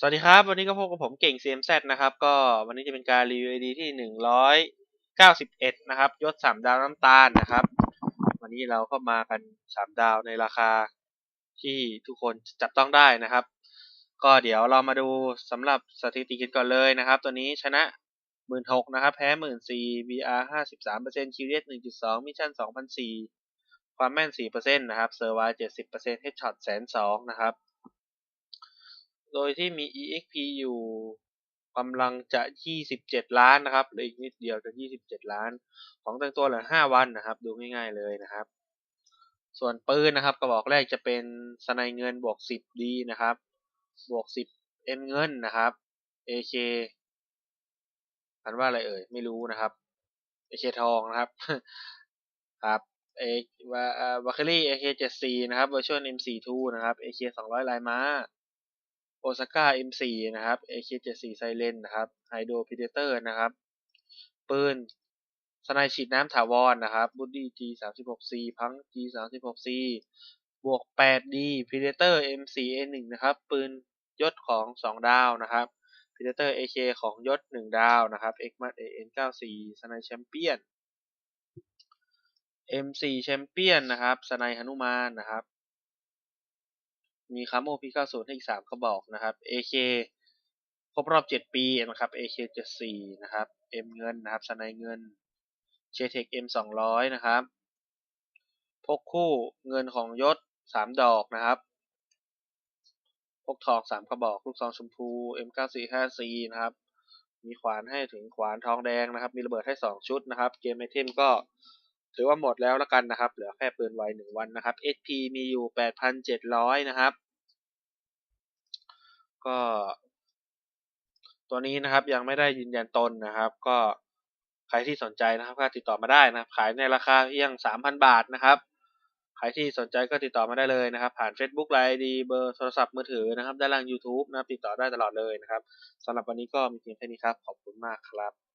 สวัสดีครับ วันนี้ก็พบกับผมเก่ง CMZ นะครับ ก็วันนี้จะเป็นการรีวิว ID ที่ 191 นะครับ ยศ 3 ดาวน้ำตาลนะครับ วันนี้เราก็มากัน 3 ดาวในราคาที่ทุกคนจับต้องได้นะครับ ก็เดี๋ยวเรามาดูสำหรับสถิติกันก่อนเลยนะครับ ตัวนี้ชนะ 16นะครับ แพ้ 14 VR 53% QS 1.2มิชชั่น2,004 ความแม่น 4%นะครับเซอร์ไว70% Headshot 102นะครับ โดยที่มี EXP อยู่กำลังจะ 27 ล้านนะครับเหลืออีกนิดเดียวจะ 27 ล้าน ของแต่งตัวเหลือ 5 วันนะครับ ดูง่ายๆเลยนะครับ ส่วนปืนนะครับ กระบอกแรกจะเป็นสไนเงินบวก 10ดีนะครับ บวก 10เอ็มเงินนะครับ AK อันว่าอะไรเอ่ย ไม่รู้นะครับ AK ทองนะครับ ครับเอว่าวาคารี่ AK 74นะครับ Virtual M42 นะครับ AK 200ลายม้า โอซาก้า M4 นะครับ AK74 ไซเลนนะครับไฮโดรพีเดเตอร์นะครับ ปืนสไนฉีดน้ำถาวรนนะครับบูดี้ G36C พัง G36C บวก 8D Predator M4A1 นะครับ ปืนยศของ 2 ดาวนะครับ Predator AK ของยศ 1 ดาวนะครับ Xmat AN94 สไนแชมเปี้ยน M4 แชมเปี้ยนนะครับสไนหนุมานนะครับ มีคาโมพี90ให้อีก3กระบอกนะครับ AK ครบรอบ7ปีนะครับ AK 74นะครับ M เงินนะครับสไนเงินเชเทค M 200นะครับ พกคู่เงินของยศ3ดอกนะครับพกทอง3กระบอกลูกซองชมพู M 945 C นะครับ มีขวานให้ถึงขวานทองแดงนะครับ มีระเบิดให้2ชุดนะครับ เกมไอเทมก็ ถือว่าหมดแล้วละกันนะครับ เหลือแค่ปืนไวหนึ่งวันนะครับ HP มีอยู่8,700นะครับ ก็ ตัวนี้นะครับยังไม่ได้ยืนยันตนนะครับ ก็ใครที่สนใจนะครับก็ติดต่อมาได้นะครับ ขายในราคาเพียง3,000บาทนะครับใครที่สนใจก็ติดต่อมาได้เลยนะครับ ผ่าน Facebook ไลน์ดีเบอร์โทรศัพท์มือถือนะครับ ด้านล่าง YouTube นะครับติดต่อได้ตลอดเลยนะครับสำหรับวันนี้ก็มีเพียงแค่นี้ครับ ขอบคุณมากครับ